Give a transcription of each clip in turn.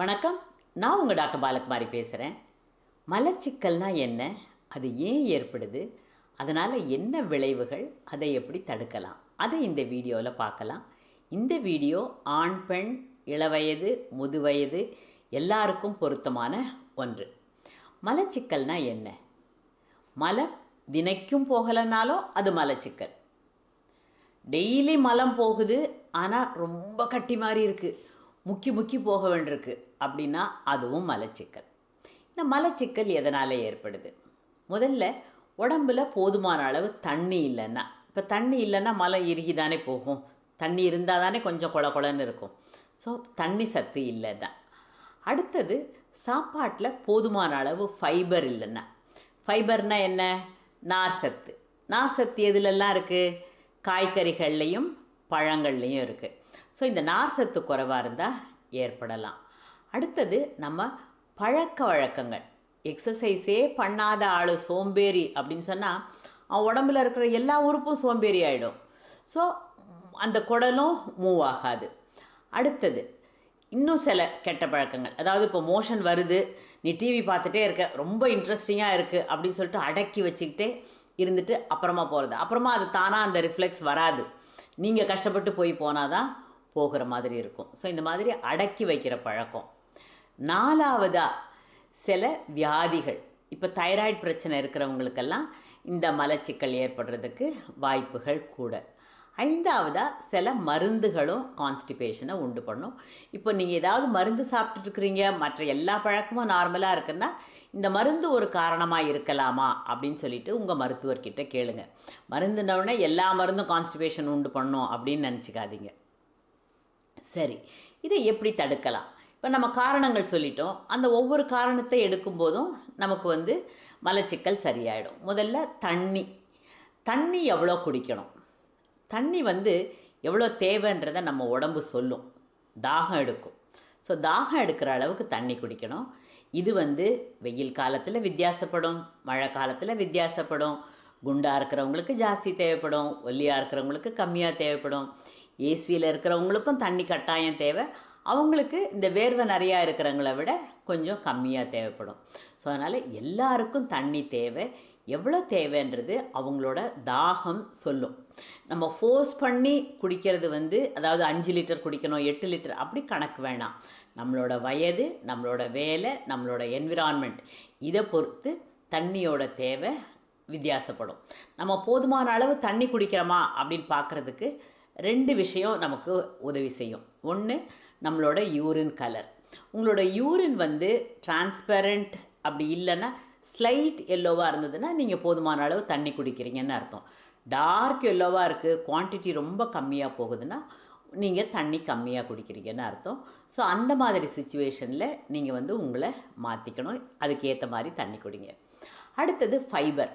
வணக்கம். நான் உங்கள் டாக்டர் பாலகுமாரி பேசுகிறேன் மலச்சிக்கல்னால் என்ன? அது ஏன் ஏற்படுது? அதனால் என்ன விளைவுகள்? அதை எப்படி தடுக்கலாம்? அதை இந்த வீடியோவில் பார்க்கலாம். இந்த வீடியோ ஆண் பெண் இளவயது முதுவயது எல்லாருக்கும் பொருத்தமான ஒன்று. மலச்சிக்கல்னால் என்ன? மலம் தினைக்கும் போகலைனாலும் அது மலச்சிக்கல். டெய்லி மலம் போகுது ஆனால் ரொம்ப கட்டி மாதிரி இருக்குது முக்கி முக்கி போக வேண்டியிருக்கு அப்படின்னா அதுவும் மலச்சிக்கல். இந்த மலச்சிக்கல் எதனால் ஏற்படுது? முதல்ல உடம்புல போதுமான அளவு தண்ணி இல்லைன்னா இப்போ தண்ணி இல்லைன்னா மலம் இறுகி தானே போகும். தண்ணி இருந்தால் தானே கொஞ்சம் கொல கொலன்னு இருக்கும். ஸோ தண்ணி சத்து இல்லைன்னா அடுத்தது சாப்பாட்டில் போதுமான அளவு ஃபைபர் இல்லைன்னா. ஃபைபர்னால் என்ன? நார் சத்து. நார் சத்து எதுலெல்லாம் இருக்குது காய்கறிகள்லேயும் பழங்கள்லையும் இருக்குது ஸோ இந்த நார் சத்து குறைவாக இருந்தால் ஏற்படலாம். அடுத்தது நம்ம பழக்க வழக்கங்கள். எக்ஸசைஸே பண்ணாத ஆள் சோம்பேறி அப்படின்னு சொன்னால் அவன் உடம்புல இருக்கிற எல்லா உறுப்பும் சோம்பேறி ஆகிடும் ஸோ அந்த குடலும் மூவ் ஆகாது. அடுத்தது இன்னும் சில கெட்ட பழக்கங்கள். அதாவது இப்போ மோஷன் வருது நீ டிவி பார்த்துட்டே இருக்க ரொம்ப இன்ட்ரெஸ்டிங்காக இருக்குது அப்படின்னு சொல்லிட்டு அடக்கி வச்சுக்கிட்டே இருந்துட்டு அப்புறமா போகிறது அப்புறமா அது தானாக அந்த ரிஃப்ளெக்ஸ் வராது. நீங்கள் கஷ்டப்பட்டு போய் போனால் தான் போகிற மாதிரி இருக்கும். ஸோ இந்த மாதிரி அடக்கி வைக்கிற பழக்கம். நாலாவதாக சில வியாதிகள். இப்போ தைராய்டு பிரச்சனை இருக்கிறவங்களுக்கெல்லாம் இந்த மலச்சிக்கல் ஏற்படுறதுக்கு வாய்ப்புகள் கூட. ஐந்தாவதாக சில மருந்துகளும் கான்ஸ்டிபேஷனை உண்டு பண்ணும். இப்போ நீங்கள் ஏதாவது மருந்து சாப்பிட்டுருக்குறீங்க மற்ற எல்லா பழக்கமும் நார்மலாக இருக்குன்னா இந்த மருந்து ஒரு காரணமாக இருக்கலாமா? அப்படின்னு சொல்லிட்டு உங்கள் மருத்துவர்கிட்ட கேளுங்க. மருந்துனவுடனே எல்லா மருந்தும் கான்ஸ்டிபேஷன் உண்டு பண்ணும் அப்படின்னு நினச்சிக்காதீங்க. சரி இதை எப்படி தடுக்கலாம்? இப்போ நம்ம காரணங்கள் சொல்லிட்டோம். அந்த ஒவ்வொரு காரணத்தை எடுக்கும்போதும் நமக்கு வந்து மலச்சிக்கல் சரியாயிடும். முதல்ல தண்ணி. தண்ணி எவ்வளோ குடிக்கணும்? தண்ணி வந்து எவ்வளோ தேவைன்றதை நம்ம உடம்பு சொல்லும். தாகம் எடுக்கும். ஸோ தாகம் எடுக்கிற அளவுக்கு தண்ணி குடிக்கணும். இது வந்து வெயில் காலத்தில் வித்தியாசப்படும் மழை காலத்தில் வித்தியாசப்படும். குண்டாக இருக்கிறவங்களுக்கு ஜாஸ்தி தேவைப்படும் ஒல்லியாக இருக்கிறவங்களுக்கு கம்மியாக தேவைப்படும். ஏசியில் இருக்கிறவங்களுக்கும் தண்ணி கட்டாயம் தேவை. அவங்களுக்கு இந்த வேர்வை நிறையா இருக்கிறவங்கள விட கொஞ்சம் கம்மியாக தேவைப்படும். ஸோ அதனால் எல்லாருக்கும் தண்ணி தேவை. எவ்வளோ தேவைன்றது அவங்களோட தாகம் சொல்லும். நம்ம ஃபோர்ஸ் பண்ணி குடிக்கிறது வந்து அதாவது அஞ்சு லிட்டர் குடிக்கணும் எட்டு லிட்டர் அப்படி கணக்கு வேணாம். நம்மளோட வயது நம்மளோட வேலை நம்மளோட என்விரான்மெண்ட் இதை பொறுத்து தண்ணியோட தேவை வித்தியாசப்படும். நம்ம போதுமான அளவு தண்ணி குடிக்கிறோமா அப்படின்னு பார்க்குறதுக்கு ரெண்டு விஷயம் நமக்கு உதவி செய்யும். ஒன்று நம்மளோட யூரின் கலர் உங்களோட யூரின் வந்து டிரான்ஸ்பரண்ட் அப்படி இல்லைன்னா ஸ்லைட் எல்லோவாக இருந்ததுன்னா நீங்கள் போதுமான அளவு தண்ணி குடிக்கிறீங்கன்னு அர்த்தம். டார்க் எல்லோவாக இருக்குது குவான்டிட்டி ரொம்ப கம்மியாக போகுதுன்னா நீங்கள் தண்ணி கம்மியாக குடிக்கிறீங்கன்னு அர்த்தம். ஸோ அந்த மாதிரி சுச்சுவேஷனில் நீங்கள் வந்து உங்களை மாற்றிக்கணும் அதுக்கேற்ற மாதிரி தண்ணி குடிங்க. அடுத்தது ஃபைபர்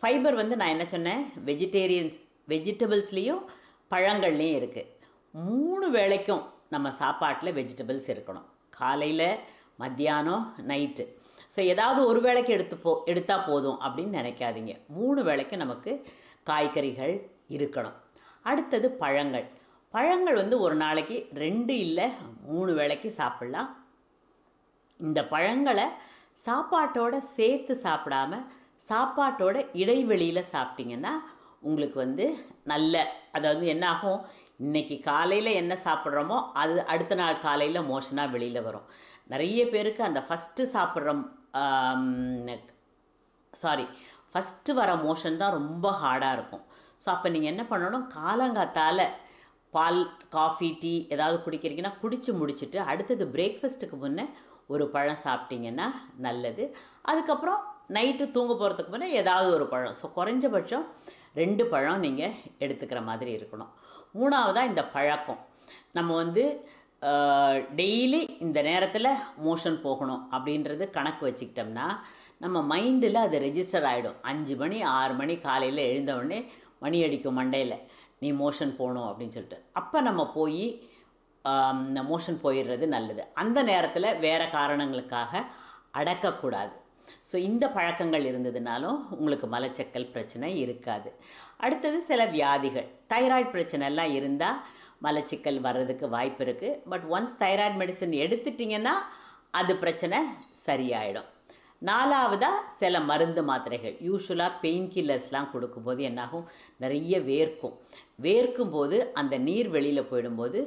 ஃபைபர் வந்து நான் என்ன சொன்னேன்? வெஜிடேரியன்ஸ் வெஜிடபிள்ஸ்லேயும் பழங்கள்லேயும் இருக்குது மூணு வேளைக்கும் நம்ம சாப்பாட்டில் வெஜிடபிள்ஸ் இருக்கணும். காலையில் மத்தியானம் நைட்டு ஸோ ஏதாவது ஒரு வேளைக்கு எடுத்து போ எடுத்தால் போதும் அப்படின்னு நினைக்காதீங்க. மூணு வேளைக்கும் நமக்கு காய்கறிகள் இருக்கணும். அடுத்தது பழங்கள். பழங்கள் வந்து ஒரு நாளைக்கு ரெண்டு இல்லை மூணு வேளைக்கு சாப்பிட்லாம். இந்த பழங்களை சாப்பாட்டோட சேர்த்து சாப்பிடாம சாப்பாட்டோட இடைவெளியில் சாப்பிட்டிங்கன்னா உங்களுக்கு வந்து நல்ல அதாவது என்ன ஆகும் இன்றைக்கி காலையில் என்ன சாப்பிட்றோமோ அது அடுத்த நாள் காலையில் மோஷனாக வெளியில் வரும். நிறைய பேருக்கு அந்த ஃபஸ்ட்டு சாப்பிட்ற சாரி ஃபஸ்ட்டு வர மோஷன் தான் ரொம்ப ஹார்டாக இருக்கும். ஸோ அப்போ நீங்கள் என்ன பண்ணணும்? காலங்காத்தால் பால் காஃபி டீ ஏதாவது குடிக்கிறீங்கன்னா குடித்து முடிச்சுட்டு அடுத்தது பிரேக்ஃபாஸ்ட்டுக்கு முன்னே ஒரு பழம் சாப்பிட்டீங்கன்னா நல்லது. அதுக்கப்புறம் நைட்டு தூங்க போகிறதுக்கு முன்னே ஏதாவது ஒரு பழம். ஸோ குறைஞ்சபட்சம் ரெண்டு பழம் நீங்கள் எடுத்துக்கிற மாதிரி இருக்கணும். மூணாவதாக இந்த பழக்கம். நம்ம வந்து டெய்லி இந்த நேரத்தில் மோஷன் போகணும் அப்படின்றது கணக்கு வச்சுக்கிட்டோம்னா நம்ம மைண்டில் அது ரெஜிஸ்டர் ஆகிடும் அஞ்சு மணி ஆறு மணி காலையில் எழுந்தவுடனே மணி அடிக்கும் மண்டையில். நீ மோஷன் போகணும் அப்படின்னு சொல்லிட்டு. அப்போ நம்ம போய் மோஷன் போயிடுறது நல்லது. அந்த நேரத்தில் வேறு காரணங்களுக்காக அடக்கக்கூடாது. ஸோ இந்த பழக்கங்கள் இருந்ததுனாலும் உங்களுக்கு மலச்சக்கல் பிரச்சனை இருக்காது. அடுத்தது சில வியாதிகள். தைராய்டு பிரச்சனைலாம் இருந்தால் மலச்சிக்கல் வர்றதுக்கு வாய்ப்பு இருக்குது பட் ஒன்ஸ் தைராய்டு மெடிசன் எடுத்துட்டிங்கன்னா அது பிரச்சனை சரியாயிடும். நாலாவதாக சில மருந்து மாத்திரைகள். யூஸ்வலாக பெயின் கில்லர்ஸ்லாம் கொடுக்கும்போது என்னாகும்? நிறைய வேர்க்கும். வேர்க்கும் போது அந்த நீர் வெளியில் போயிடும்போது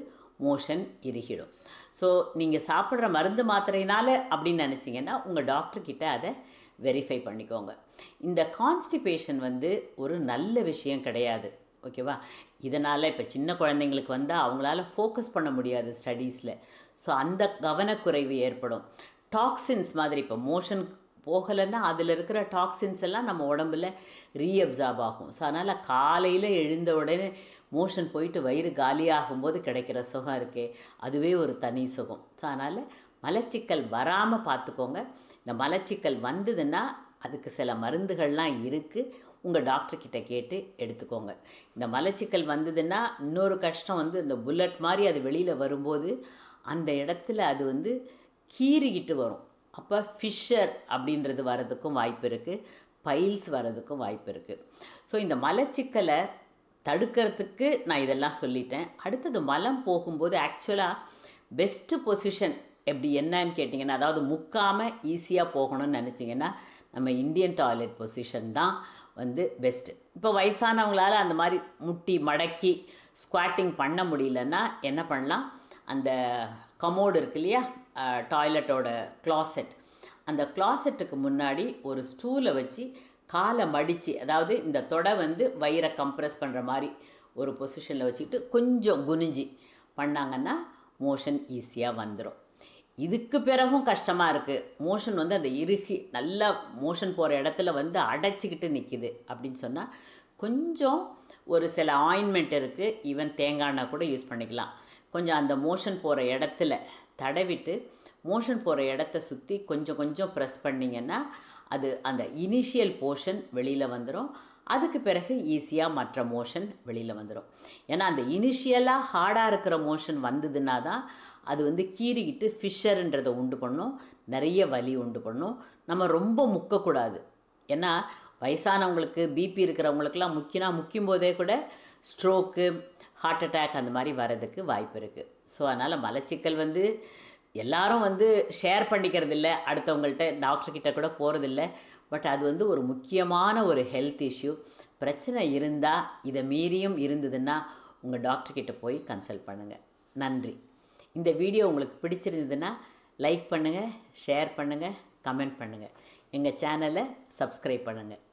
மோஷன் இறுகிடும் ஸோ நீங்கள் சாப்பிட்ற மருந்து மாத்திரையினால அப்படின்னு நினச்சிங்கன்னா உங்கள் டாக்டர்கிட்ட அதை வெரிஃபை பண்ணிக்கோங்க. இந்த கான்ஸ்டிபேஷன் வந்து ஒரு நல்ல விஷயம் கிடையாது. ஓகேவா இதனால் இப்போ சின்ன குழந்தைங்களுக்கு வந்தால் அவங்களால ஃபோக்கஸ் பண்ண முடியாது ஸ்டடீஸில் ஸோ அந்த கவனக்குறைவு ஏற்படும். டாக்ஸின்ஸ் மாதிரி இப்போ மோஷன் போகலைன்னா அதில் இருக்கிற டாக்ஸின்ஸ் எல்லாம் நம்ம உடம்புல ரீஅப்சார்ப் ஆகும். ஸோ அதனால் காலையில் எழுந்த உடனே மோஷன் போயிட்டு வயிறு காலியாகும்போது கிடைக்கிற சுகம் இருக்கே அதுவே ஒரு தனி சுகம். ஸோ அதனால் மலச்சிக்கல் வராமல் பார்த்துக்கோங்க. இந்த மலச்சிக்கல் வந்ததுன்னா அதுக்கு சில மருந்துகள்லாம் இருக்குது உங்கள் டாக்டர்கிட்ட கேட்டு எடுத்துக்கோங்க. இந்த மலச்சிக்கல் வந்ததுன்னா இன்னொரு கஷ்டம் வந்து இந்த புல்லட் மாதிரி அது வெளியில் வரும்போது அந்த இடத்துல அது வந்து கீறிக்கிட்டு வரும். அப்போ ஃபிஷர் அப்படின்றது வர்றதுக்கும் வாய்ப்பு இருக்குது பைல்ஸ் வர்றதுக்கும் வாய்ப்பு இருக்குது ஸோ இந்த மலச்சிக்கலை தடுக்கிறதுக்கு நான் இதெல்லாம் சொல்லிட்டேன். அடுத்தது மலம் போகும்போது ஆக்சுவலாக பெஸ்ட்டு பொசிஷன் எப்படி என்னன்னு கேட்டிங்கன்னா அதாவது முக்காமல் ஈஸியாக போகணும்னு நினச்சிங்கன்னா நம்ம இந்தியன் டாய்லெட் பொசிஷன் தான் வந்து பெஸ்ட்டு இப்போ வயசானவங்களால அந்த மாதிரி முட்டி மடக்கி ஸ்குவாட்டிங் பண்ண முடியலன்னா என்ன பண்ணலாம்? அந்த கமோடு இருக்கு இல்லையா? டாய்லெட்டோட க்ளாசெட் அந்த க்ளாசெட்டுக்கு முன்னாடி ஒரு ஸ்டூலை வச்சு காலை மடித்து அதாவது இந்த தொடை வந்து வயிறை கம்ப்ரெஸ் பண்ணுற மாதிரி ஒரு பொசிஷனில் வச்சுக்கிட்டு கொஞ்சம் குனிஞ்சி பண்ணாங்கன்னா மோஷன் ஈஸியாக வந்துடும் இதுக்கு பிறகும் கஷ்டமாக இருக்குது மோஷன் வந்து அந்த இறுகி நல்லா மோஷன் போகிற இடத்துல வந்து அடைச்சிக்கிட்டு நிற்கிது அப்படின்னு சொன்னால் கொஞ்சம் ஒரு சில ஆயின்மெண்ட் இருக்குது ஈவன் தேங்காய் கூட யூஸ் பண்ணிக்கலாம். கொஞ்சம் அந்த மோஷன் போகிற இடத்துல தடவிட்டு மோஷன் போகிற இடத்த சுற்றி கொஞ்சம் கொஞ்சம் ப்ரெஸ் பண்ணிங்கன்னா அது அந்த இனிஷியல் போர்ஷன் வெளியில் வந்துடும் அதுக்கு பிறகு ஈஸியாக மற்ற மோஷன் வெளியில் வந்துடும் ஏன்னா அந்த இனிஷியலாக ஹார்டாக இருக்கிற மோஷன் வந்ததுன்னா தான் அது வந்து கீறிக்கிட்டு ஃபிஷருன்றதை உண்டு பண்ணும். நிறைய வலி உண்டு பண்ணும். நம்ம ரொம்ப முக்கக்கூடாது. ஏன்னா வயசானவங்களுக்கு பிபி இருக்கிறவங்களுக்கெல்லாம் முக்கினா முக்கியும் போதே கூட ஸ்ட்ரோக்கு ஹார்ட் அட்டாக் அந்த மாதிரி வர்றதுக்கு வாய்ப்பு இருக்குது ஸோ அதனால் மலச்சிக்கல் வந்து எல்லாரும் வந்து ஷேர் பண்ணிக்கிறது இல்லை அடுத்தவங்கள்ட்ட டாக்டர்கிட்ட கூட போகிறதில்ல பட் அது வந்து ஒரு முக்கியமான ஒரு ஹெல்த் இஷ்யூ பிரச்சனை இருந்தால் இதை மீறியும் இருந்ததுன்னா உங்கள் டாக்டர்கிட்ட போய் கன்சல்ட் பண்ணுங்கள் நன்றி. இந்த வீடியோ உங்களுக்கு பிடிச்சிருந்ததுன்னா லைக் பண்ணுங்கள் ஷேர் பண்ணுங்கள் கமெண்ட் பண்ணுங்கள் எங்கள் சேனலை சப்ஸ்கிரைப் பண்ணுங்கள்